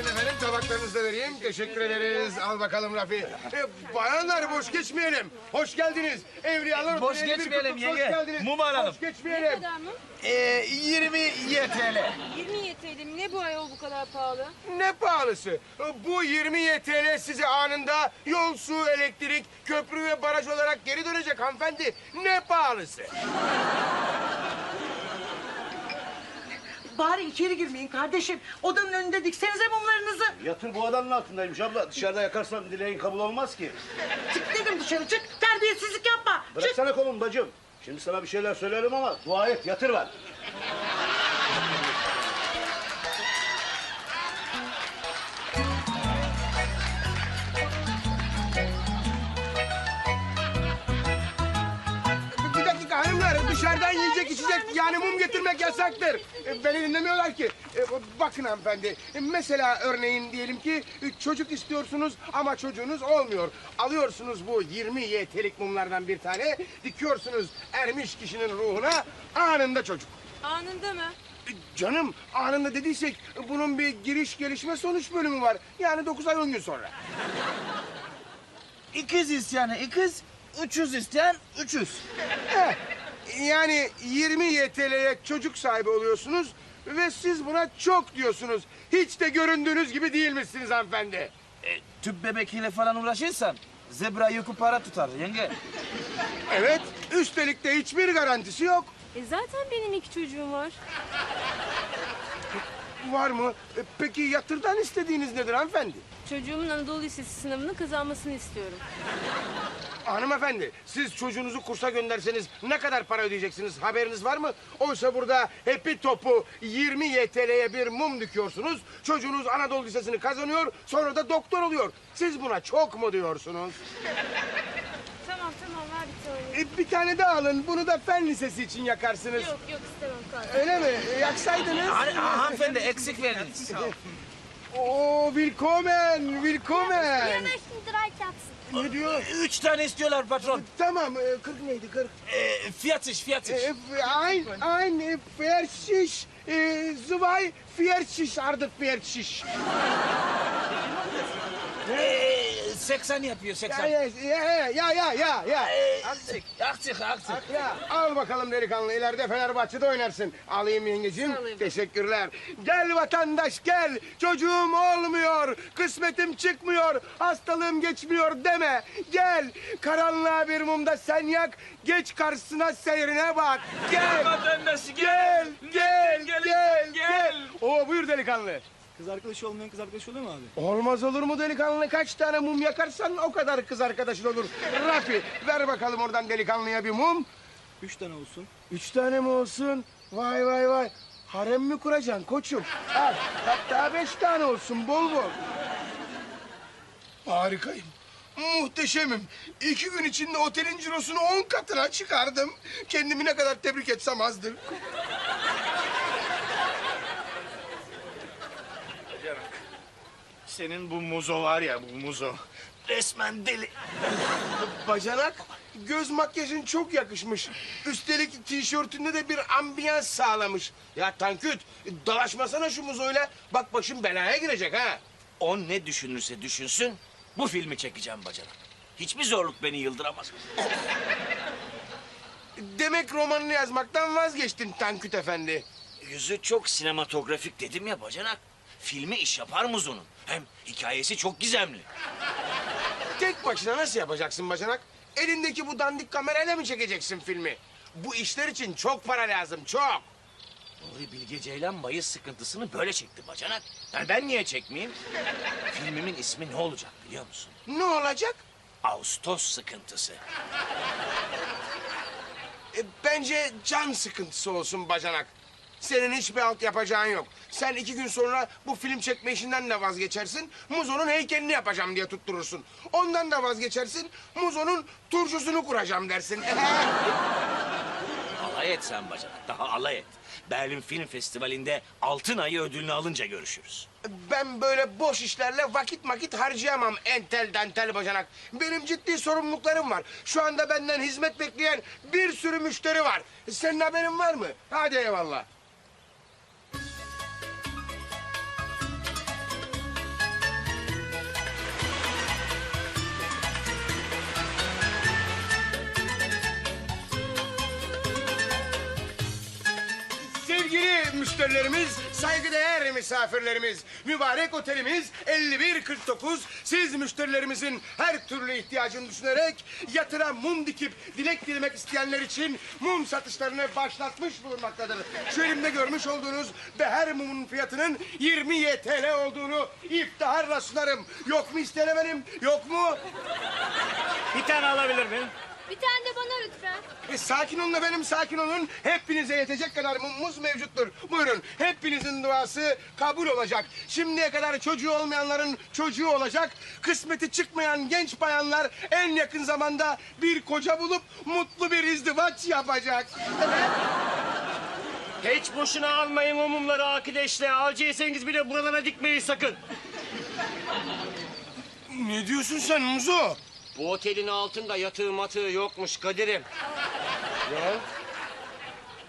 Buyurun efendim tabaklarınızı da vereyim. Teşekkür ederiz. Al bakalım Rafi. E, bayanlar boş geçmeyelim. Hoş geldiniz. Evliyalar Boş bir geçmeyelim kutlu- hoş yenge. geldiniz. Mum alalım. Boş geçmeyelim. kadar mı? Ee, 20 YTL. 20 YTL mi? Ne bu ayol bu kadar pahalı? Ne pahalısı? Bu 20 YTL size anında yol, su, elektrik, köprü ve baraj olarak geri dönecek hanımefendi. Ne pahalısı? Bari içeri girmeyin kardeşim. Odanın önünde diksenize mumlarınızı. Yatır bu adanın altındaymış abla. Dışarıda yakarsan dileğin kabul olmaz ki. Çık dedim dışarı çık. Terbiyesizlik yapma. Bıraksana kolum bacım. Şimdi sana bir şeyler söylerim ama dua et yatır ver. Yasaktır. E, Beni dinlemiyorlar ki. E, Bakın hanımefendi e, mesela örneğin diyelim ki çocuk istiyorsunuz ama çocuğunuz olmuyor. Alıyorsunuz bu 20 YT'lik mumlardan bir tane dikiyorsunuz ermiş kişinin ruhuna anında çocuk. Anında mı? Canım anında dediysek bunun bir giriş gelişme sonuç bölümü var. Yani 9 ay 10 gün sonra. İkiz isteyen ikiz, 300 isteyen 300. Yani 20 YTL'ye çocuk sahibi oluyorsunuz ve siz buna çok diyorsunuz. Hiç de göründüğünüz gibi değilmişsiniz hanımefendi. E, tüp bebekiyle falan uğraşırsan zebra yükü para tutar yenge. Evet, üstelik de hiçbir garantisi yok. E zaten benim iki çocuğum var. Var mı? E, Peki yatırdan istediğiniz nedir hanımefendi? Çocuğumun Anadolu Lisesi sınavını kazanmasını istiyorum. Hanımefendi, siz çocuğunuzu kursa gönderseniz ne kadar para ödeyeceksiniz haberiniz var mı? Oysa burada hepi topu 20 YTL'ye bir mum dikiyorsunuz. Çocuğunuz Anadolu Lisesi'ni kazanıyor, sonra da doktor oluyor. Siz buna çok mu diyorsunuz? Tamam tamam ver bir tane. E, bir tane daha alın. Bunu da fen lisesi için yakarsınız. Yok yok istemem kalk. Öyle mi? E, yaksaydınız. Hani ha- hanımefendi eksik verdiniz. Oo, willkommen, willkommen. Ne diyor? Üç tane istiyorlar patron. Tamam, e, 40 neydi 40? E, fiyat iş, fiyat iş. E, ein, ein, e, Ferschisch, e, zwei, Ferschisch, ardı Ferschisch. E, 80 yapıyor, Ya, 80. ya, ya, ya, ya, ya, ya. Aksik, aksik, aksik. Ya al bakalım delikanlı ileride Fenerbahçe'de oynarsın. Alayım yengeciğim. Alayım. Teşekkürler. Gel vatandaş gel. Çocuğum olmuyor. Kısmetim çıkmıyor. Hastalığım geçmiyor deme. Gel. Karanlığa bir mumda sen yak. Geç karşısına seyrine bak. Gel. Vatandaş Gel, gel, gel, gel, gel. gel. Oo buyur delikanlı. Kız arkadaşı olmayan kız arkadaşı oluyor mu abi? Olmaz olur mu delikanlı? Kaç tane mum yakarsan o kadar kız arkadaşın olur. Rafi ver bakalım oradan delikanlıya bir mum. Üç tane olsun. Üç tane mi olsun? Vay vay vay. Harem mi kuracaksın koçum? Al, hatta beş tane olsun bol bol. Harikayım. Muhteşemim. İki gün içinde otelin cirosunu on katına çıkardım. Kendimi ne kadar tebrik etsem azdır. Senin bu muzo var ya bu muzo. Resmen deli. Bacanak, göz makyajın çok yakışmış. Üstelik tişörtünde de bir ambiyans sağlamış. Ya Tanküt, dalaşmasana şu muzoyla. Bak başım belaya girecek ha. O ne düşünürse düşünsün bu filmi çekeceğim bacanak. Hiçbir zorluk beni yıldıramaz. Demek romanını yazmaktan vazgeçtin Tanküt efendi. Yüzü çok sinematografik dedim ya bacanak. Filmi iş yapar Muzo'nun. Hem hikayesi çok gizemli. Tek başına nasıl yapacaksın bacanak? Elindeki bu dandik kamerayla mı çekeceksin filmi? Bu işler için çok para lazım, çok. Nuri Bilge Ceylan bayız sıkıntısını böyle çekti bacanak. Yani ben niye çekmeyeyim? Filmimin ismi ne olacak biliyor musun? Ne olacak? Ağustos sıkıntısı. E, bence can sıkıntısı olsun bacanak. Senin hiçbir alt yapacağın yok. Sen iki gün sonra bu film çekme işinden de vazgeçersin. Muzo'nun heykelini yapacağım diye tutturursun. Ondan da vazgeçersin. Muzo'nun turşusunu kuracağım dersin. Alay et sen bacanak. Daha alay et. Berlin Film Festivali'nde altın ayı ödülünü alınca görüşürüz. Ben böyle boş işlerle vakit vakit harcayamam entel dantel bacanak. Benim ciddi sorumluluklarım var. Şu anda benden hizmet bekleyen bir sürü müşteri var. Senin haberin var mı? Hadi eyvallah. Müşterilerimiz, saygıdeğer misafirlerimiz. Mübarek otelimiz 5149. Siz müşterilerimizin her türlü ihtiyacını düşünerek yatıra mum dikip dilek dilemek isteyenler için mum satışlarını başlatmış bulunmaktadır. Şu elimde görmüş olduğunuz beher mumun fiyatının 20 YTL olduğunu iftiharla sunarım. Yok mu isteyen efendim? Yok mu? Bir tane alabilir miyim? Bir tane de bana lütfen. E, sakin olun efendim, sakin olun. Hepinize yetecek kadar mumumuz mevcuttur. Buyurun, hepinizin duası kabul olacak. Şimdiye kadar çocuğu olmayanların çocuğu olacak. Kısmeti çıkmayan genç bayanlar en yakın zamanda bir koca bulup mutlu bir izdivaç yapacak. Hiç boşuna almayın o mumları akideşle. Alcıyseniz bile buralara dikmeyin sakın. Ne diyorsun sen Muzo? Bu otelin altında yatığı matığı yokmuş Kadir'im.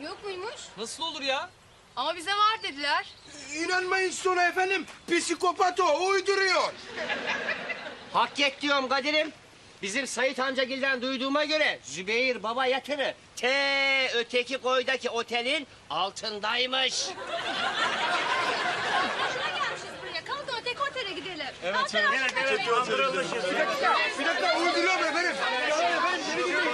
Yok muymuş? Nasıl olur ya? Ama bize var dediler. İnanmayın sonra efendim. Psikopat o, uyduruyor. Hak et diyorum Kadir'im. Bizim Sayit Amcagil'den duyduğuma göre Zübeyir Baba yatırı te öteki koydaki otelin altındaymış. gelmişiz buraya. Kalk öteki otele gidelim. Evet, evet, evet. Bir dakika, uyduruyor mu efendim? Ya efendim, seni gidiyorum.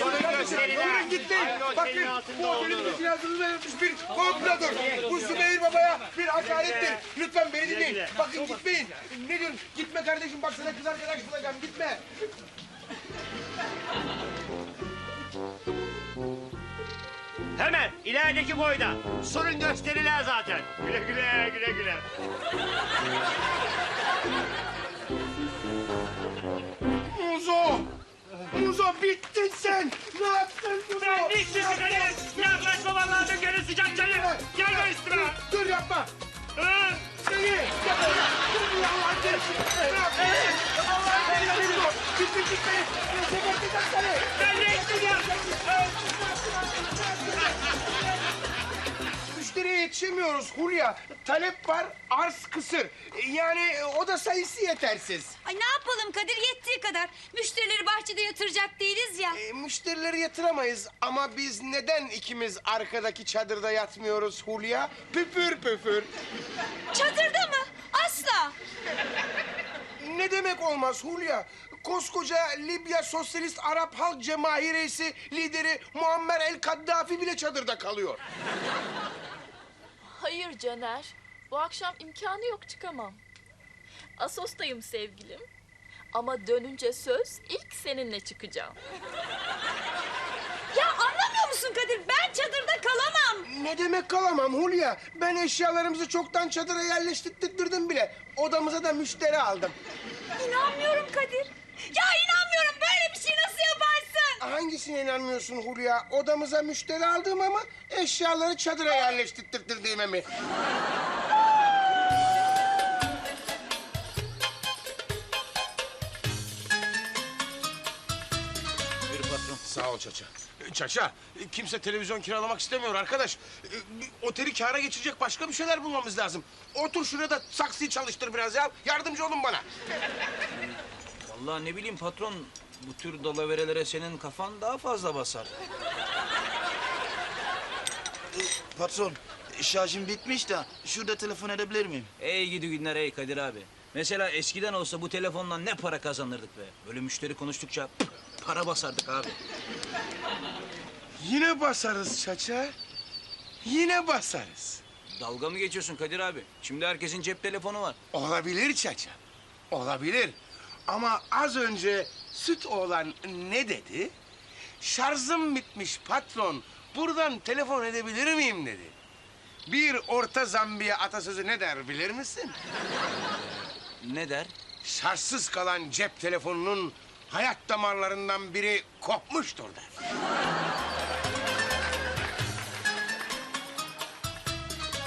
Buyurun gitmeyin. Bakın bu otelin müsilazını yapmış bir komplodur. Bu Zübeyir Baba'ya bir hakarettir. Lütfen beni dinleyin. Bakın gitmeyin. Ne diyorsun? Gitme kardeşim bak sana kız arkadaş bulacağım. Gitme. Hemen ilerideki koyda. Sorun gösteriler zaten. Güle güle güle güle. Muzo! Muzo bittin sen. Ne yaptın Muzo? Ben bittim Kadir. Yaklaşma vallahi dökerim sıcak çayı. Gelme üstüme. Dur yapma. Seni Müşteriye yetişemiyoruz Hulya. Talep var, arz kısır. Yani o da sayısı yetersiz. Ay ne yapalım Kadir yettiği kadar. Müşterileri bahçede yatıracak değiliz ya. E, müşterileri yatıramayız ama biz neden ikimiz arkadaki çadırda yatmıyoruz Hulya? Püfür püfür. Çadırda mı? Asla. Ne demek olmaz Hulya? Koskoca Libya Sosyalist Arap Halk Cemahi Reisi lideri Muammer El Kaddafi bile çadırda kalıyor. Hayır Caner. Bu akşam imkanı yok çıkamam. Asos'tayım sevgilim. Ama dönünce söz ilk seninle çıkacağım. Ya musun Kadir? Ben çadırda kalamam. Ne demek kalamam Hulya? Ben eşyalarımızı çoktan çadıra yerleştirdim bile. Odamıza da müşteri aldım. İnanmıyorum Kadir. Ya inanmıyorum. Böyle bir şey nasıl yaparsın? Hangisine inanmıyorsun Hulya? Odamıza müşteri aldığıma mı? Eşyaları çadıra yerleştirttirdiğime mi? Sağ ol Çaça. Çaça, kimse televizyon kiralamak istemiyor arkadaş. E, Oteli kâra geçirecek başka bir şeyler bulmamız lazım. Otur şurada saksıyı çalıştır biraz ya. Yardımcı olun bana. Vallahi ne bileyim patron. Bu tür dalaverelere senin kafan daha fazla basar. Patron, şarjım bitmiş de şurada telefon edebilir miyim? Ey gidi günler ey Kadir abi. Mesela eskiden olsa bu telefondan ne para kazanırdık be. Böyle müşteri konuştukça para basardık abi. Yine basarız Çaça. Yine basarız. Dalga mı geçiyorsun Kadir abi? Şimdi herkesin cep telefonu var. Olabilir Çaça. Olabilir. Ama az önce süt oğlan ne dedi? Şarjım bitmiş patron. Buradan telefon edebilir miyim dedi. Bir orta Zambiya atasözü ne der bilir misin? Ne der? Şarjsız kalan cep telefonunun hayat damarlarından biri kopmuştur der.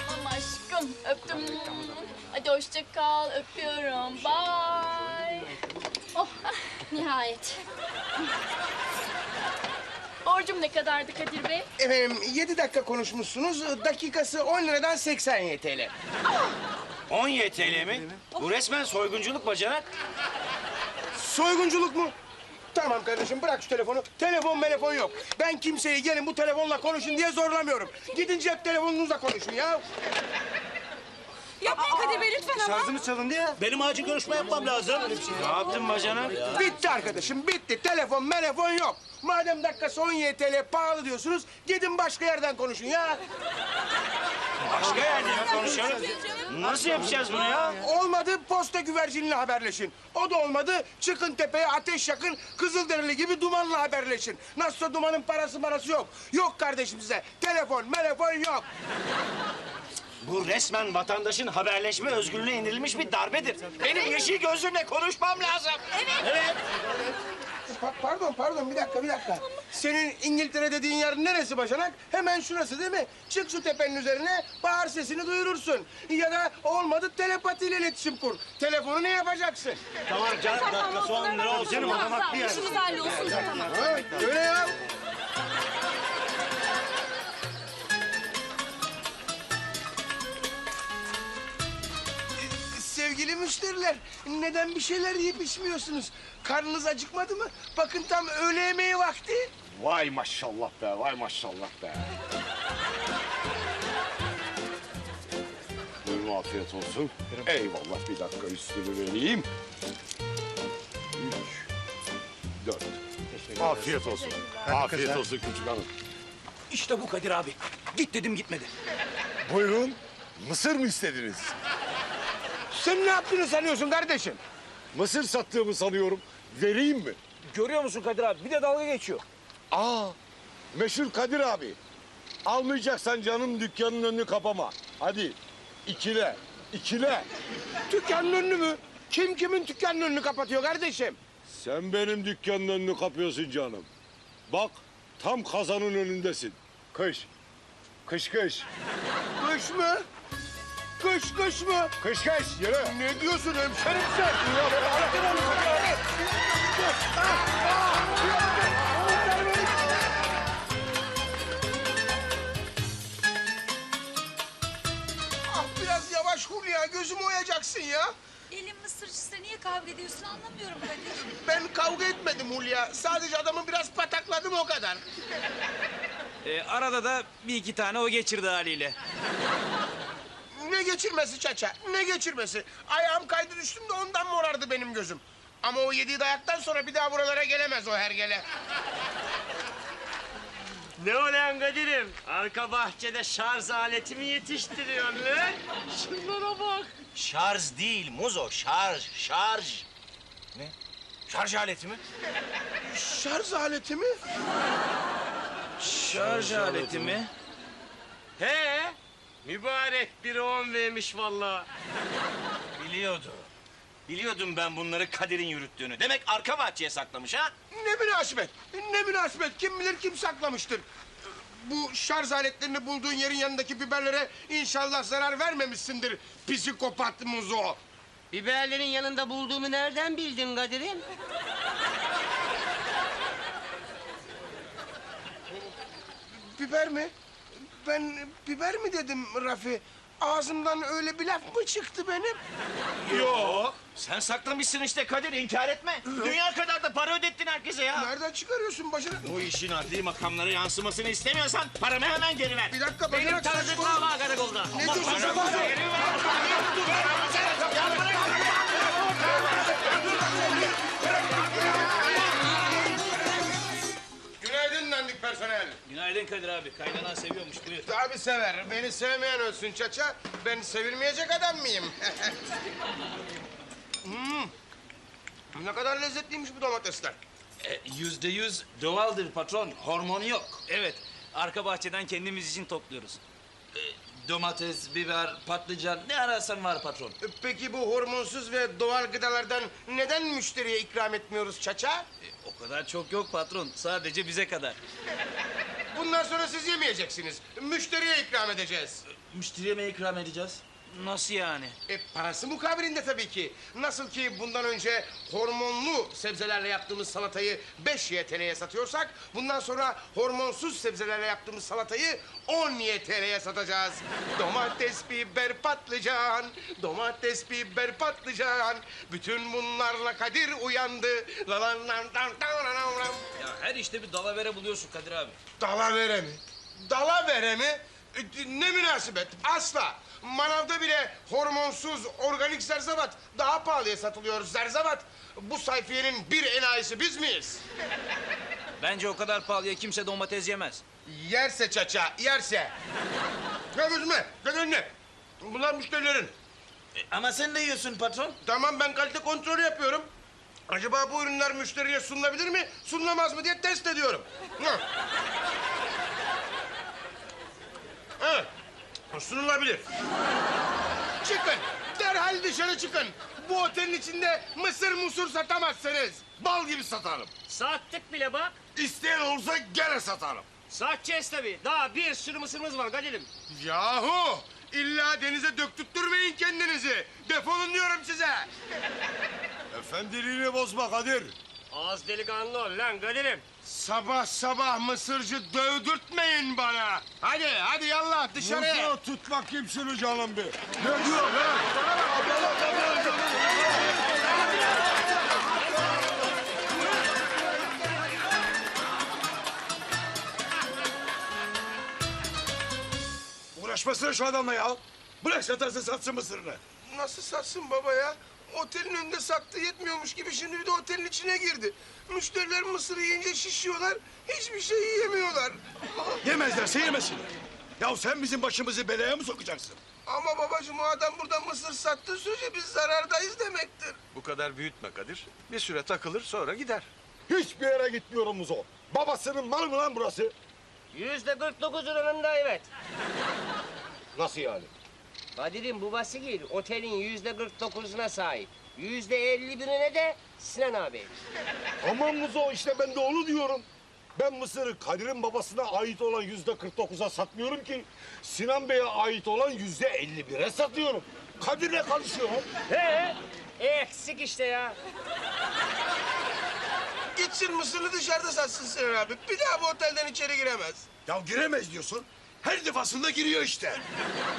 Tamam aşkım öptüm. Hadi hoşça kal öpüyorum. Bye. Oh nihayet. Borcum ne kadardı Kadir Bey? Efendim yedi dakika konuşmuşsunuz. Dakikası 10 liradan 80 YTL. 10 YTL mi? Bu resmen soygunculuk bacanak. Soygunculuk mu? Tamam kardeşim bırak şu telefonu. Telefon telefon yok. Ben kimseyi gelin bu telefonla konuşun diye zorlamıyorum. Gidin cep telefonunuzla konuşun ya. Yapmayın Kadir Bey lütfen ama. Şarjımız çalındı ya. Benim acil görüşme yapmam lazım. Ne yaptın bacanak? Bitti arkadaşım bitti. Telefon telefon yok. Madem dakikası 17 TL pahalı diyorsunuz gidin başka yerden konuşun ya. Başka yerde mi konuşalım? Nasıl yapacağız bunu ya? Olmadı posta güvercinle haberleşin. O da olmadı çıkın tepeye ateş yakın Kızılderili gibi dumanla haberleşin. Nasılsa dumanın parası marası yok. Yok kardeşim size. Telefon telefon yok. Bu resmen vatandaşın haberleşme özgürlüğüne indirilmiş bir darbedir. Benim yeşil gözlümle konuşmam lazım. Evet. Pa- pardon pardon bir dakika bir dakika. Senin İngiltere dediğin yer neresi bacanak? Hemen şurası değil mi? Çık şu tepenin üzerine bağır sesini duyurursun. Ya da olmadı telepatiyle iletişim kur. Telefonu ne yapacaksın? Tamam canım dakikası on lira olsun. Bak tamam, bir yer. işimiz hallolsun tamam. Ha, öyle ya. Sevgili müşteriler, neden bir şeyler yiyip içmiyorsunuz? Karnınız acıkmadı mı? Bakın tam öğle yemeği vakti. Vay maşallah be, vay maşallah be. Buyurun afiyet olsun. Eyvallah bir dakika üstünü vereyim. Üç, dört. Afiyet olsun. Afiyet olsun küçük hanım. İşte bu Kadir abi. Git dedim gitmedi. Buyurun. Mısır mı istediniz? Sen ne yaptığını sanıyorsun kardeşim? Mısır sattığımı sanıyorum. Vereyim mi? Görüyor musun Kadir abi? Bir de dalga geçiyor. Aa, meşhur Kadir abi. Almayacaksan canım dükkanın önünü kapama. Hadi ikile, ikile. Dükkanın önünü mü? Kim kimin dükkanın önünü kapatıyor kardeşim? Sen benim dükkanın önünü kapıyorsun canım. Bak tam kazanın önündesin. Kış. Kış kış. Kış mı? Kış kış mı? Kış kış yürü. Ne diyorsun hemşerim sen? Ya bırakın onu ah, biraz yavaş Hulya gözümü oyacaksın ya. Elin mısırcısı niye kavga ediyorsun anlamıyorum Kadir. Ben kavga etmedim Hulya. Sadece adamı biraz patakladım o kadar. Ee, arada da bir iki tane o geçirdi haliyle. Ne geçirmesi çaça? Ne geçirmesi? Ayağım kaydı düştüm de ondan morardı benim gözüm. Ama o yediği dayaktan sonra bir daha buralara gelemez o hergele. Ne olan Kadir'im? Arka bahçede şarj aleti mi yetiştiriyorsun lan? Şunlara bak. Şarj değil Muzo, şarj, şarj. Ne? Şarj aleti mi? Şarj aleti mi? Şarj aleti mi? He? Mübarek biri on vermiş vallahi. Biliyordu. Biliyordum ben bunları Kadir'in yürüttüğünü. Demek arka bahçeye saklamış ha? Ne münasebet? Ne münasebet? Kim bilir kim saklamıştır? Bu şarj aletlerini bulduğun yerin yanındaki biberlere inşallah zarar vermemişsindir psikopat muzo. Biberlerin yanında bulduğumu nereden bildin Kadir'im? Biber mi? Ben biber mi dedim Rafi? Ağzımdan öyle bir laf mı çıktı benim? Yo. Sen saklamışsın işte Kadir, inkar etme. Dünya kadar da para ödettin herkese ya. Nereden çıkarıyorsun başını? Bu işin adli makamlara yansımasını istemiyorsan paramı hemen geri ver. Bir dakika Benim bacanak tanıdık saçmalama. var karakolda. Ne diyorsun sen bana? Günaydın dandik personel. Günaydın Kadir abi. Kaynanan seviyormuş buyur. Tabii sever. Beni sevmeyen ölsün çaça. Ben sevilmeyecek adam mıyım? hmm. Ne kadar lezzetliymiş bu domatesler. E, Yüzde yüz doğaldır patron. Hormonu yok. Evet. Arka bahçeden kendimiz için topluyoruz. E, domates, biber, patlıcan ne ararsan var patron. E, Peki bu hormonsuz ve doğal gıdalardan neden müşteriye ikram etmiyoruz çaça? E, o kadar çok yok patron. Sadece bize kadar. Bundan sonra siz yemeyeceksiniz. Müşteriye ikram edeceğiz. Müşteriye mi ikram edeceğiz? Nasıl yani? E, parası mukabilinde tabii ki. Nasıl ki bundan önce hormonlu sebzelerle yaptığımız salatayı 5 YTL'ye satıyorsak... ...bundan sonra hormonsuz sebzelerle yaptığımız salatayı 10 YTL'ye satacağız. Domates, biber, patlıcan, domates, biber, patlıcan. Bütün bunlarla Kadir uyandı. La la la la la la la. Ya her işte bir dalavere buluyorsun Kadir abi. Dalavere mi? Dalavere mi? E, Ne münasebet, asla. Manavda bile hormonsuz organik zerzevat daha pahalıya satılıyor zerzevat. Bu sayfiyenin bir enayisi biz miyiz? Bence o kadar pahalıya kimse domates yemez. Yerse çaça, yerse. Ne gözüme, gel önüne. Bunlar müşterilerin. E, Ama sen de yiyorsun patron. Tamam ben kalite kontrolü yapıyorum. Acaba bu ürünler müşteriye sunulabilir mi, sunulamaz mı diye test ediyorum. Hı. Evet, sunulabilir. Çıkın, derhal dışarı çıkın. Bu otelin içinde mısır musur satamazsınız. Bal gibi satarım. Sattık bile bak. İsteyen olursa gene satarım. Satacağız tabii. Daha bir sürü mısırımız var Kadir'im. Yahu, illa denize döktürtmeyin kendinizi. Defolun diyorum size. Efendiliğini bozma Kadir. Az delikanlı ol lan Kadir'im. Sabah sabah mısırcı dövdürtmeyin bana. Hadi, hadi yallah dışarıya. Musa tut bakayım şunu canım bir. Uğraşmasana şu adamla ya. Bırak satarsa satsın mısırını. Nasıl satsın baba ya? Otelin önünde sattığı yetmiyormuş gibi şimdi bir de otelin içine girdi. Müşteriler mısır yiyince şişiyorlar, hiçbir şey yiyemiyorlar. Yemezlerse yemesinler. Ya sen bizim başımızı belaya mı sokacaksın? Ama babacığım o adam burada mısır sattığı sürece biz zarardayız demektir. Bu kadar büyütme Kadir. Bir süre takılır sonra gider. Hiçbir yere gitmiyorum Muzo. Babasının malı mı lan burası? Yüzde 49 oranında evet. Nasıl yani? Kadir'im babası değil. Otelin yüzde 49'una sahip. Yüzde 51'ine de Sinan abi. Aman Muzo işte ben de onu diyorum. Ben Mısır'ı Kadir'in babasına ait olan yüzde 49'a satmıyorum ki. Sinan Bey'e ait olan yüzde 51'e satıyorum. Kadir'le konuşuyorum. He? Eksik işte ya. Gitsin mısırını dışarıda satsın Sinan abi. Bir daha bu otelden içeri giremez. Ya giremez diyorsun. Her defasında giriyor işte.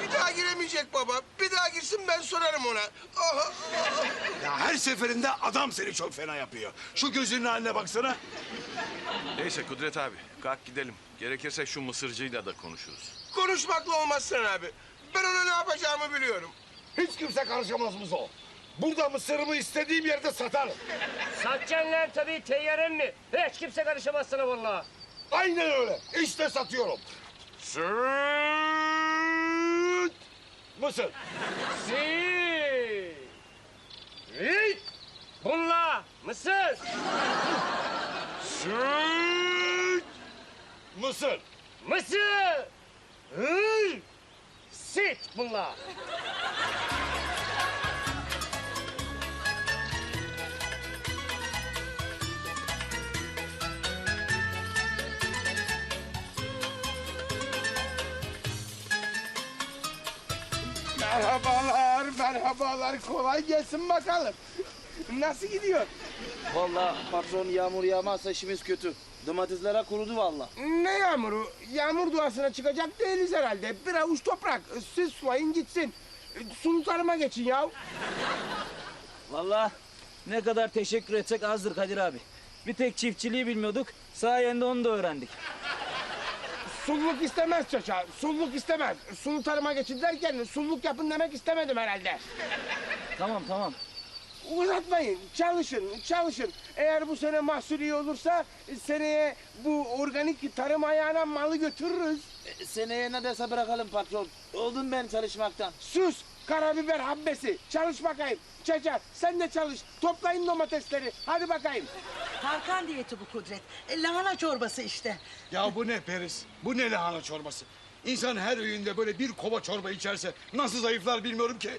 Bir daha giremeyecek baba. Bir daha girsin ben sorarım ona. Aha. Ya her seferinde adam seni çok fena yapıyor. Şu gözünün haline baksana. Neyse Kudret abi kalk gidelim. Gerekirse şu mısırcıyla da konuşuruz. Konuşmakla olmaz Sinan abi. Ben ona ne yapacağımı biliyorum. Hiç kimse karışamaz Muzo. Burada Mısır'ımı istediğim yerde satarım. Satacaksın lan tabii teyyaren mi? Hiç kimse karışamaz sana vallahi. Aynen öyle. İşte satıyorum. Süt. Mısır. Si. Hit. Bunla. Mısır. Süt. Mısır. Mısır. Hır. Sit bunla. Merhabalar, merhabalar. Kolay gelsin bakalım. Nasıl gidiyor? Vallahi patron yağmur yağmazsa işimiz kötü. Domateslere kurudu vallahi. Ne yağmuru? Yağmur duasına çıkacak değiliz herhalde. Bir avuç toprak. Siz sulayın gitsin. Sulu tarıma geçin ya. Vallahi ne kadar teşekkür etsek azdır Kadir abi. Bir tek çiftçiliği bilmiyorduk. Sayende onu da öğrendik. Sulluk istemez çocuğa. Sulluk istemez. Sulu tarıma geçin derken sulluk yapın demek istemedim herhalde. Tamam tamam. Uzatmayın. Çalışın, çalışın. Eğer bu sene mahsul iyi olursa seneye bu organik tarım ayağına malı götürürüz. E, seneye ne dese bırakalım patron. Oldum ben çalışmaktan. Sus! Karabiber habbesi. Çalış bakayım. Çeçer sen de çalış. Toplayın domatesleri. Hadi bakayım. Tarkan diyeti bu Kudret. E, lahana çorbası işte. Ya bu ne Peris? Bu ne lahana çorbası? İnsan her öğünde böyle bir kova çorba içerse nasıl zayıflar bilmiyorum ki.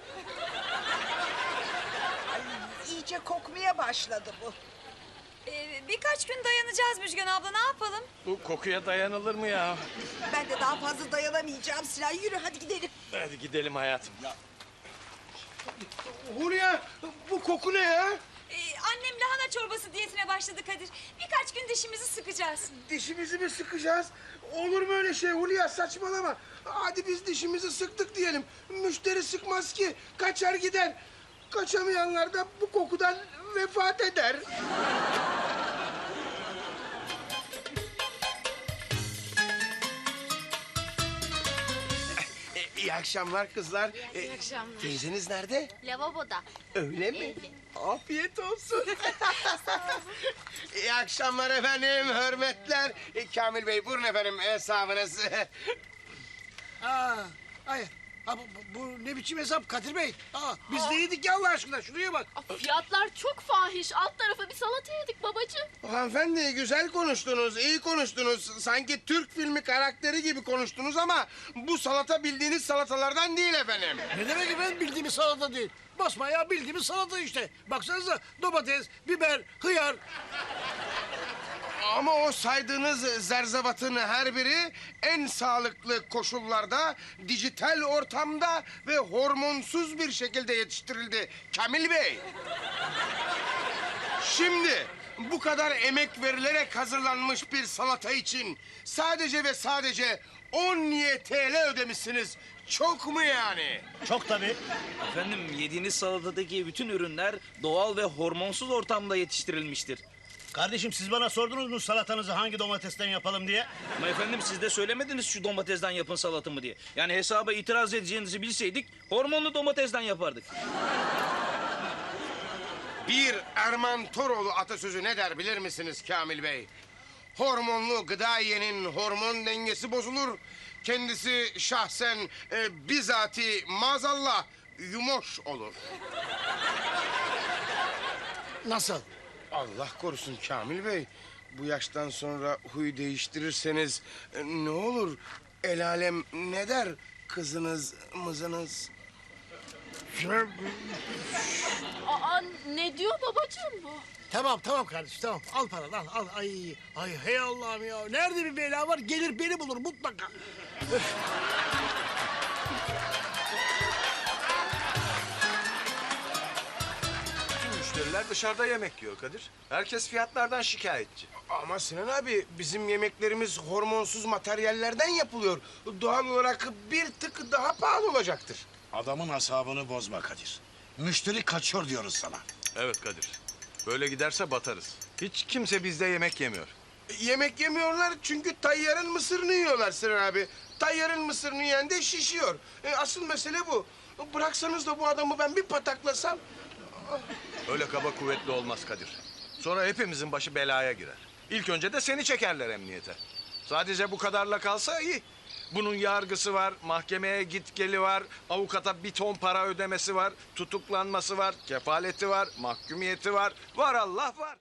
İyice kokmaya başladı bu. Ee, birkaç gün dayanacağız Müjgan abla ne yapalım? Bu kokuya dayanılır mı ya? Ben de daha fazla dayanamayacağım Sinan. Yürü hadi gidelim. Hadi gidelim hayatım. Hulya bu koku ne ya? Annem lahana çorbası diyetine başladı Kadir. Birkaç gün dişimizi sıkacağız. Dişimizi mi sıkacağız? Olur mu öyle şey Hulya saçmalama. Hadi biz dişimizi sıktık diyelim. Müşteri sıkmaz ki. Kaçar gider. Kaçamayanlar da bu kokudan vefat eder. İyi akşamlar kızlar. İyi akşamlar. Teyzeniz nerede? Lavaboda. Öyle mi? Afiyet olsun. İyi akşamlar efendim, hürmetler. E, Kamil Bey, buyurun efendim hesabınız. Aa, ay, ha, bu, bu- bu ne biçim hesap Kadir Bey? Aa, biz ne yedik ya Allah aşkına? Şuraya bak. Fiyatlar çok fahiş. Alt tarafı bir salata yedik babacığım. Hanımefendi güzel konuştunuz, iyi konuştunuz. Sanki Türk filmi karakteri gibi konuştunuz ama... ...bu salata bildiğiniz salatalardan değil efendim. Ne demek efendim bildiğimiz salata değil. Basmaya bildiğimiz salata işte. Baksanıza domates, biber, hıyar. Ama o saydığınız zerzevatın her biri en sağlıklı koşullarda, dijital ortamda ve hormonsuz bir şekilde yetiştirildi. Kamil Bey. Şimdi bu kadar emek verilerek hazırlanmış bir salata için sadece ve sadece 10 TL ödemişsiniz. Çok mu yani? Çok tabii. Efendim yediğiniz salatadaki bütün ürünler doğal ve hormonsuz ortamda yetiştirilmiştir. Kardeşim siz bana sordunuz mu salatanızı hangi domatesten yapalım diye? Ama efendim siz de söylemediniz şu domatesden yapın salatımı diye. Yani hesaba itiraz edeceğinizi bilseydik hormonlu domatesden yapardık. Bir Erman Toroğlu atasözü ne der bilir misiniz Kamil Bey? Hormonlu gıda yiyenin hormon dengesi bozulur. Kendisi şahsen e, bizati maazallah yumoş olur. Nasıl? Allah korusun Kamil Bey. Bu yaştan sonra huy değiştirirseniz e, ne olur? El alem ne der? Kızınız, mızınız. Aa ne diyor babacığım bu? Tamam tamam kardeşim tamam. Al paranı al al. Ay, ay hey Allah'ım ya. Nerede bir bela var gelir beni bulur mutlaka. Müşteriler dışarıda yemek yiyor Kadir. Herkes fiyatlardan şikayetçi. Ama Sinan abi bizim yemeklerimiz hormonsuz materyallerden yapılıyor. Doğal olarak bir tık daha pahalı olacaktır. Adamın asabını bozma Kadir. Müşteri kaçıyor diyoruz sana. Evet Kadir. Böyle giderse batarız. Hiç kimse bizde yemek yemiyor. Yemek yemiyorlar çünkü tayyarın mısırını yiyorlar Sinan abi. Tayyarın mısırını yiyen de şişiyor. E, asıl mesele bu. Bıraksanız da bu adamı ben bir pataklasam... Öyle kaba kuvvetli olmaz Kadir. Sonra hepimizin başı belaya girer. İlk önce de seni çekerler emniyete. Sadece bu kadarla kalsa iyi. Bunun yargısı var, mahkemeye git geli var, avukata bir ton para ödemesi var, tutuklanması var, kefaleti var, mahkumiyeti var. Var Allah var.